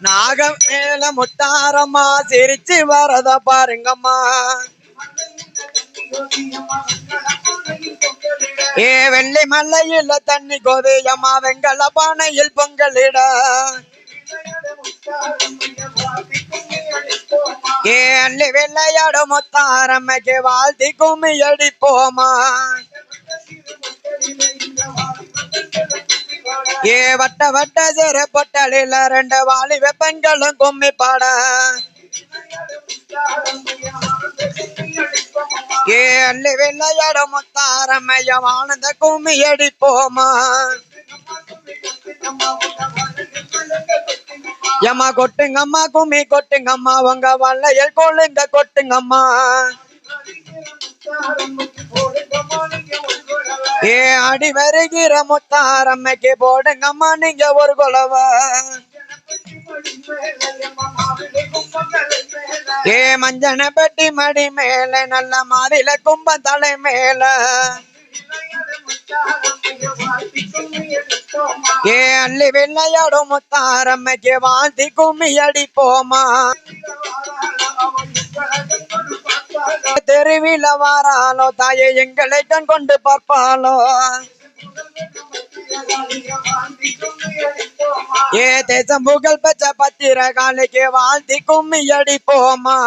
நாகம் மேல சிரிச்சு வரத பாருங்கம்மா. ஏ வெள்ளி மலையில தண்ணி கோதையம்மா வெங்கல பானையில் பொங்கலிட. ஏ அள்ளி வெள்ளையாடும் முத்தாரம்மைக்கு வாழ்த்தி கும்மி அடிப்போமா. ஏ வட்ட வட்ட சிற பொட்டலில ரெண்டு வாலி வெப்பங்களும் கும்மி பாட. ஏ அள்ளி வெள்ளையாட முத்தாரம்மைய ஆனந்த கும்மி அடிப்போமா. ஏமா கொட்டுங்கம்மா கும்மி கொட்டுங்கம்மா உங்க வல்லையல் கொள்ளுங்க கொட்டுங்கம்மா. ஏ அடி வருகிற முத்தாரம்மைக்கு போடுங்கம்மா நீங்க ஒரு குலவ. ஏ மஞ்சன பெட்டி மடி மேல நல்ல மாதில கும்ப தலை மேல. ஏ அள்ளி வெள்ளையாடும் முத்தாரம்மைக்கு வாழ்த்தி கும்மி அடிப்போமா? தெருவில வாராலோ தாயை எங்களை கண் கொண்டு பார்ப்பாலோ ஏ தேசம் புகழ் பெற்ற பத்திர காலைக்கு வாழ்த்தி கும்மி அடிப்போமா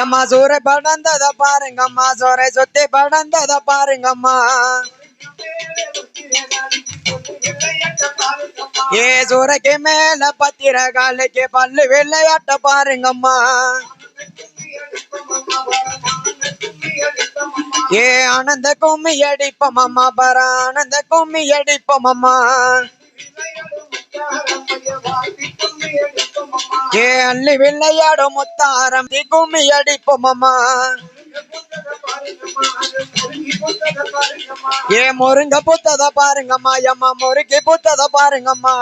எம்மா சூரை படந்தத பாருங்கம்மா சூரை சுத்தி படந்தத பாருங்கம்மா. ஏ சூறைக்கு மேல பத்திர காலைக்கு பல்லு விளையாட்ட பாருங்கம்மா. ஏ ஆனந்த கும்மி அடிப்போம் அம்மா பர ஆனந்த கும்மி அடிப்போம் அம்மா. ஏ அள்ளி விளையாடும் முத்தாரம் கும்மி அடிப்போம் அம்மா. ஏ முருங்க புத்தத பாருங்கம்மா எம்மா முறுக்கி புத்தத பாருங்கம்மா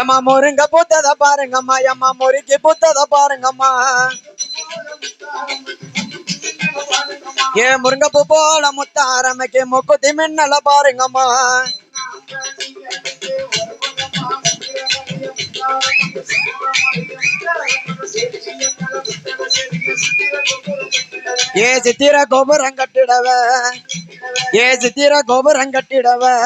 எம்மா முருங்க புத்தத பாருங்கம்மா எம்மா முறுக்கி புத்தத பாருங்கம்மா ஏ முருங்கப்பூ போல முத்தாரமைக்கு முக்குத்தி மின்னல பாருங்கம்மா Thank you. ஏ சித்திர கோபுரம் கட்டிடவ. ஏ சித்திர கோபுரம் கட்டிடவ.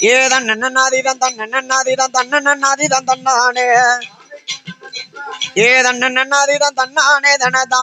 ஏதான் நன்னாதிதான் தன் நன்னாதிதான் தன் நன்னாதிதான் தன்னானே. ஏதன் நன்னாதிதான் தன்னானே தனதான்.